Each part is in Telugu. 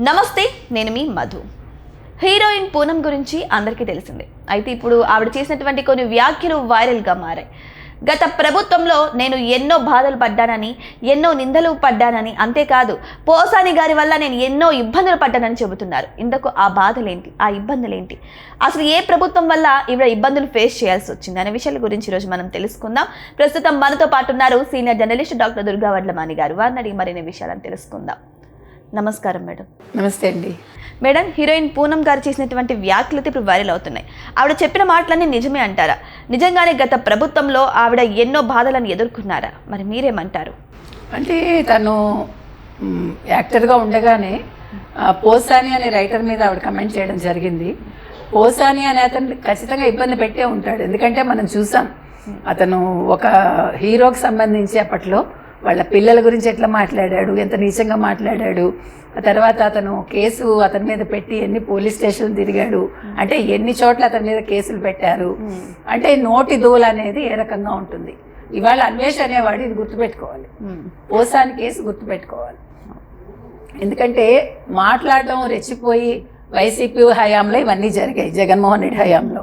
నమస్తే నేను మీ మధు. హీరోయిన్ పూనం గురించి అందరికీ తెలిసిందే. అయితే ఇప్పుడు ఆవిడ చేసినటువంటి కొన్ని వ్యాఖ్యలు వైరల్గా మారాయి. గత ప్రభుత్వంలో నేను ఎన్నో బాధలు పడ్డానని ఎన్నో నిందలు పడ్డానని అంతేకాదు పోసాని గారి వల్ల నేను ఎన్నో ఇబ్బందులు పడ్డానని చెబుతున్నారు. ఇందుకు ఆ బాధలేంటి? ఆ ఇబ్బందులేంటి? అసలు ఏ ప్రభుత్వం వల్ల ఈవిడ ఇబ్బందులు ఫేస్ చేయాల్సి వచ్చింది? అనే విషయాల గురించి ఈరోజు మనం తెలుసుకుందాం. ప్రస్తుతం మనతో పాటు ఉన్నారు senior journalist doctor Durga Vadlamani గారు. వారిని అడిగి మరిన్ని విషయాలను తెలుసుకుందాం. నమస్కారం మేడం. నమస్తే అండి. మేడం హీరోయిన్ పూనం గారు చేసినటువంటి వ్యాఖ్యలు ఇప్పుడు వైరల్ అవుతున్నాయి. ఆవిడ చెప్పిన మాటలన్నీ నిజమే అంటారా? నిజంగానే గత ప్రభుత్వంలో ఆవిడ ఎన్నో బాధలను ఎదుర్కొన్నారా? మరి మీరేమంటారు? అంటే తను యాక్టర్గా ఉండగానే పోసాని అనే రైటర్ మీద ఆవిడ కమెంట్ చేయడం జరిగింది. పోసాని అనే అతను ఖచ్చితంగా ఇబ్బంది పెట్టే ఉంటాడు. ఎందుకంటే మనం చూసాం అతను ఒక హీరోకి సంబంధించి అప్పట్లో వాళ్ళ పిల్లల గురించి ఎట్లా మాట్లాడాడు ఎంత నీచంగా మాట్లాడాడు. ఆ తర్వాత అతను కేసు అతని మీద పెట్టి ఎన్ని పోలీస్ స్టేషన్లు తిరిగాడు. అంటే ఎన్ని చోట్ల అతని మీద కేసులు పెట్టారు. అంటే నోటి దూల అనేది ఏ రకంగా ఉంటుంది. ఇవాళ అన్వేష్ అనేవాడు ఇది గుర్తుపెట్టుకోవాలి. పోసాని కేసు గుర్తుపెట్టుకోవాలి. ఎందుకంటే మాట్లాడడం రెచ్చిపోయి వైసీపీ హయాంలో ఇవన్నీ జరిగాయి జగన్మోహన్ రెడ్డి హయాంలో.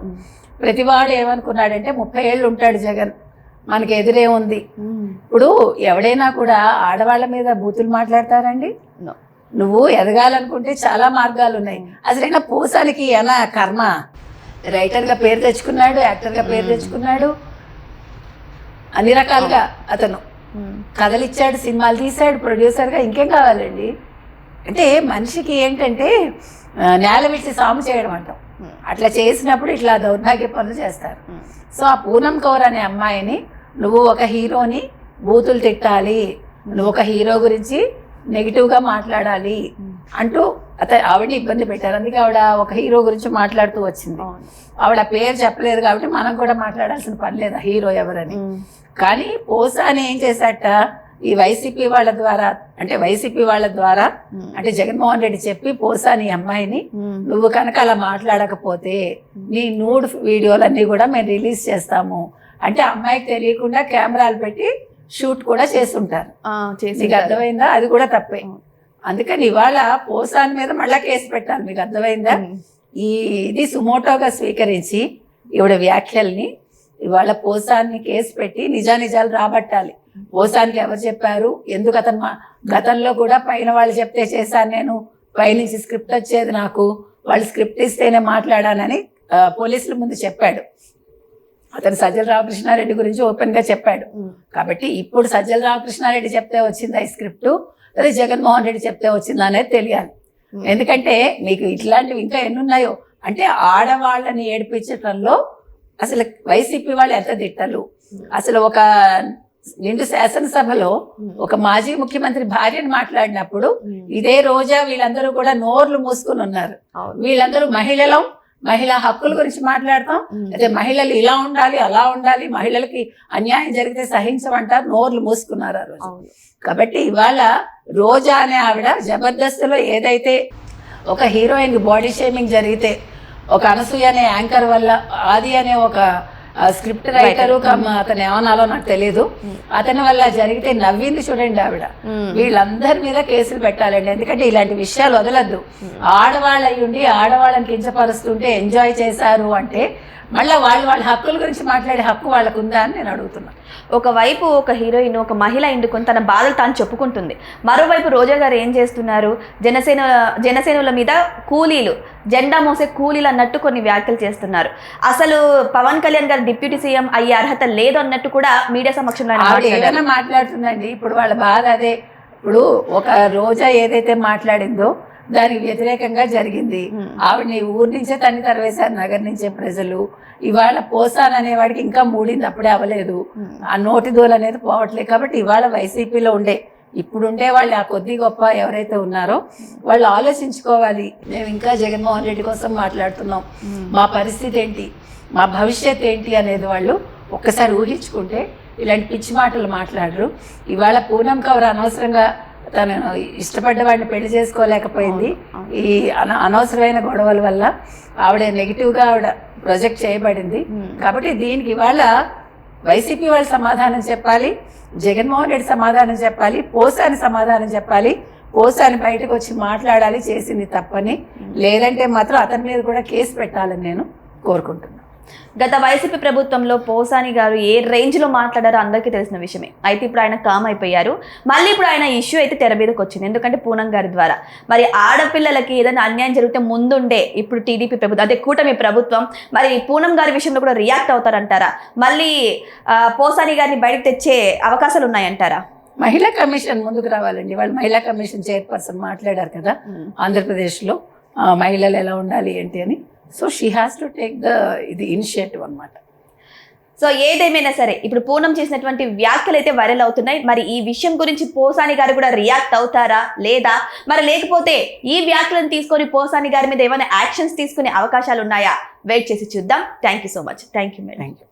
ప్రతివాడు ఏమనుకున్నాడంటే ముప్పై ఏళ్ళు ఉంటాడు జగన్. మనకి ఎదురే ఉంది. ఇప్పుడు ఎవడైనా కూడా ఆడవాళ్ళ మీద బూతులు మాట్లాడతారండి. నువ్వు ఎదగాలనుకుంటే చాలా మార్గాలు ఉన్నాయి. అసలైనా పూసానికి ఎలా కర్మ? రైటర్గా పేరు తెచ్చుకున్నాడు యాక్టర్గా పేరు తెచ్చుకున్నాడు. అన్ని రకాలుగా అతను. కథలు ఇచ్చాడు సినిమాలు తీశాడు ప్రొడ్యూసర్గా ఇంకేం కావాలండి? అంటే మనిషికి ఏంటంటే నేల విడిచి సాము చేయడం అంటాం. అట్లా చేసినప్పుడు ఇట్లా దౌర్భాగ్య పనులు చేస్తారు. సో ఆ పూనం కౌర్ అనే అమ్మాయిని నువ్వు ఒక హీరోని బూతులు తిట్టాలి నువ్వు ఒక హీరో గురించి నెగిటివ్గా మాట్లాడాలి అంటూ అత ఆవిడ ఇబ్బంది పెట్టారు. అందుకే ఆవిడ ఒక హీరో గురించి మాట్లాడుతూ వచ్చింది. ఆవిడ పేరు చెప్పలేదు కాబట్టి మనం కూడా మాట్లాడాల్సిన పని లేదు హీరో ఎవరని. కానీ పోసాని ఏం చేశాట? ఈ వైసీపీ వాళ్ళ ద్వారా అంటే వైసీపీ వాళ్ళ ద్వారా అంటే జగన్మోహన్ రెడ్డి చెప్పి పోసాని అమ్మాయిని నువ్వు కనుక అలా మాట్లాడకపోతే నీ నూడ్ వీడియోలన్నీ కూడా మేము రిలీజ్ చేస్తాము. అంటే అమ్మాయికి తెలియకుండా కెమెరాలు పెట్టి షూట్ కూడా చేస్తుంటారు. చేసి మీకు అర్థమైందా? అది కూడా తప్పే. అందుకని ఇవాళ పోసాని మీద మళ్ళా కేసు పెట్టాలి. మీకు అర్థమైందా? ఈ ఇది సుమోటోగా స్వీకరించి ఈవిడ వ్యాఖ్యల్ని ఇవాళ పోసాన్ని కేసు పెట్టి నిజానిజాలు రాబట్టాలి. పోసానికి ఎవరు చెప్పారు? ఎందుకు అతను గతంలో కూడా పైన వాళ్ళు చెప్తే చేశాను నేను. పైనుంచి స్క్రిప్ట్ వచ్చేది నాకు. వాళ్ళు స్క్రిప్ట్ ఇస్తేనే మాట్లాడానని పోలీసుల ముందు చెప్పాడు. అతను సజ్జల రామకృష్ణారెడ్డి గురించి ఓపెన్గా చెప్పాడు. కాబట్టి ఇప్పుడు సజ్జల రామకృష్ణారెడ్డి చెప్తే వచ్చిందా ఈ స్క్రిప్ట్? అదే జగన్మోహన్ రెడ్డి చెప్తే వచ్చిందా అనేది తెలియాలి. ఎందుకంటే మీకు ఇట్లాంటివి ఇంకా ఎన్ని ఉన్నాయో అంటే ఆడవాళ్ళని ఏడిపించటంలో అసలు వైసీపీ వాళ్ళు ఎంత తిట్టలు? అసలు ఒక నిండు శాసనసభలో ఒక మాజీ ముఖ్యమంత్రి భార్యను మాట్లాడినప్పుడు ఇదే రోజా వీళ్ళందరూ కూడా నోర్లు మూసుకుని ఉన్నారు. వీళ్ళందరూ మహిళలు మహిళా హక్కుల గురించి మాట్లాడతాం. అయితే మహిళలు ఇలా ఉండాలి అలా ఉండాలి మహిళలకి అన్యాయం జరిగితే సహించమంటారు నోర్లు మూసుకున్నారు ఆ రోజు. కాబట్టి ఇవాళ రోజా అనే ఆవిడ జబర్దస్త్లో ఏదైతే ఒక హీరోయిన్ బాడీ షేమింగ్ జరిగితే ఒక అనసూయ అనే యాంకర్ వల్ల ఆది అనే ఒక స్క్రిప్ట్ రైటరు అతను ఏమనాలో నాకు తెలియదు అతని వల్ల జరిగితే నవ్వింది చూడండి ఆవిడ. వీళ్ళందరి మీద కేసులు పెట్టాలండి. ఎందుకంటే ఇలాంటి విషయాలు వదలద్దు. ఆడవాళ్ళు అయి ఉండి ఆడవాళ్ళని కించపరుస్తుంటే ఎంజాయ్ చేశారు అంటే మళ్ళీ వాళ్ళు వాళ్ళ హక్కుల గురించి మాట్లాడే హక్కు వాళ్ళకు ఉందా అని నేను అడుగుతున్నాను ఒకవైపు ఒక హీరోయిన్ ఒక మహిళ ఇండుకొని తన బాధలు తాను చెప్పుకుంటుంది. మరోవైపు రోజా గారు ఏం చేస్తున్నారు? జనసేన జనసేనుల మీద కూలీలు జెండా మోసే కూలీలు అన్నట్టు కొన్ని వ్యాఖ్యలు చేస్తున్నారు. అసలు పవన్ కళ్యాణ్ గారు డిప్యూటీ సీఎం అయ్యే అర్హత లేదు అన్నట్టు కూడా మీడియా సమక్షంలో మాట్లాడుతుందండి ఇప్పుడు వాళ్ళ బాధ అదే. ఇప్పుడు ఒక రోజా ఏదైతే మాట్లాడిందో దానికి వ్యతిరేకంగా జరిగింది. ఆవిడని ఊరి నుంచే తన్ని తరవేశారు నగర్ నుంచే ప్రజలు. ఇవాళ పోసాన్ అనేవాడికి ఇంకా మూడింది అప్పుడే అవ్వలేదు. ఆ నోటి దూల అనేది పోవట్లేదు కాబట్టి ఇవాళ వైసీపీలో ఉండే ఇప్పుడు ఉండే వాళ్ళు ఆ కొద్ది గొప్ప ఎవరైతే ఉన్నారో వాళ్ళు ఆలోచించుకోవాలి. మేము ఇంకా జగన్మోహన్ రెడ్డి కోసం మాట్లాడుతున్నాం. మా పరిస్థితి ఏంటి? మా భవిష్యత్ ఏంటి అనేది వాళ్ళు ఒక్కసారి ఊహించుకుంటే ఇలాంటి పిచ్చి మాటలు మాట్లాడరు. ఇవాళ పూనం కవర్ అనవసరంగా తను ఇష్టపడ్డ వాడిని పెళ్ళి చేసుకోలేకపోయింది. ఈ అన అనవసరమైన గొడవల వల్ల ఆవిడ నెగిటివ్గా ఆవిడ ప్రొజెక్ట్ చేయబడింది. కాబట్టి దీనికి ఇవాళ వైసీపీ వాళ్ళు సమాధానం చెప్పాలి జగన్మోహన్ రెడ్డి సమాధానం చెప్పాలి పోసాని సమాధానం చెప్పాలి పోసాని బయటకు వచ్చి మాట్లాడాలి చేసింది తప్పని. లేదంటే మాత్రం అతని మీద కూడా కేసు పెట్టాలని నేను కోరుకుంటున్నాను. గత వైసీపీ ప్రభుత్వంలో పోసాని గారు ఏ రేంజ్లో మాట్లాడారో అందరికీ తెలిసిన విషయమే. అయితే ఇప్పుడు ఆయన కామ్ అయిపోయారు. మళ్ళీ ఇప్పుడు ఆయన ఇష్యూ అయితే తెర మీదకి వచ్చింది. ఎందుకంటే పూనం గారి ద్వారా. మరి ఆడపిల్లలకి ఏదైనా అన్యాయం జరిగితే ముందుండే ఇప్పుడు టీడీపీ ప్రభుత్వం అదే కూటమి ప్రభుత్వం. మరి పూనం గారి విషయంలో కూడా రియాక్ట్ అవుతారంటారా? మళ్ళీ పోసాని గారిని బయటకు తెచ్చే అవకాశాలు ఉన్నాయంటారా? మహిళా కమిషన్ ముందుకు రావాలండి. వాళ్ళు మహిళా కమిషన్ చైర్పర్సన్ మాట్లాడారు కదా ఆంధ్రప్రదేశ్లో. మహిళలు ఎలా ఉండాలి ఏంటి అని. So she has to take the ఇది ఇనిషియేటివ్ అనమాట సో ఏదేమైనా సరే ఇప్పుడు పూనం చేసినటువంటి వ్యాఖ్యలు అయితే వైరల్ అవుతున్నాయి. మరి ఈ విషయం గురించి పోసాని గారు కూడా రియాక్ట్ అవుతారా? లేదా? మరి లేకపోతే ఈ వ్యాఖ్యలను తీసుకొని పోసాని గారి మీద ఏమైనా యాక్షన్స్ తీసుకునే అవకాశాలు ఉన్నాయా? వెయిట్ చేసి చూద్దాం. Thank you so much thank you madam thank you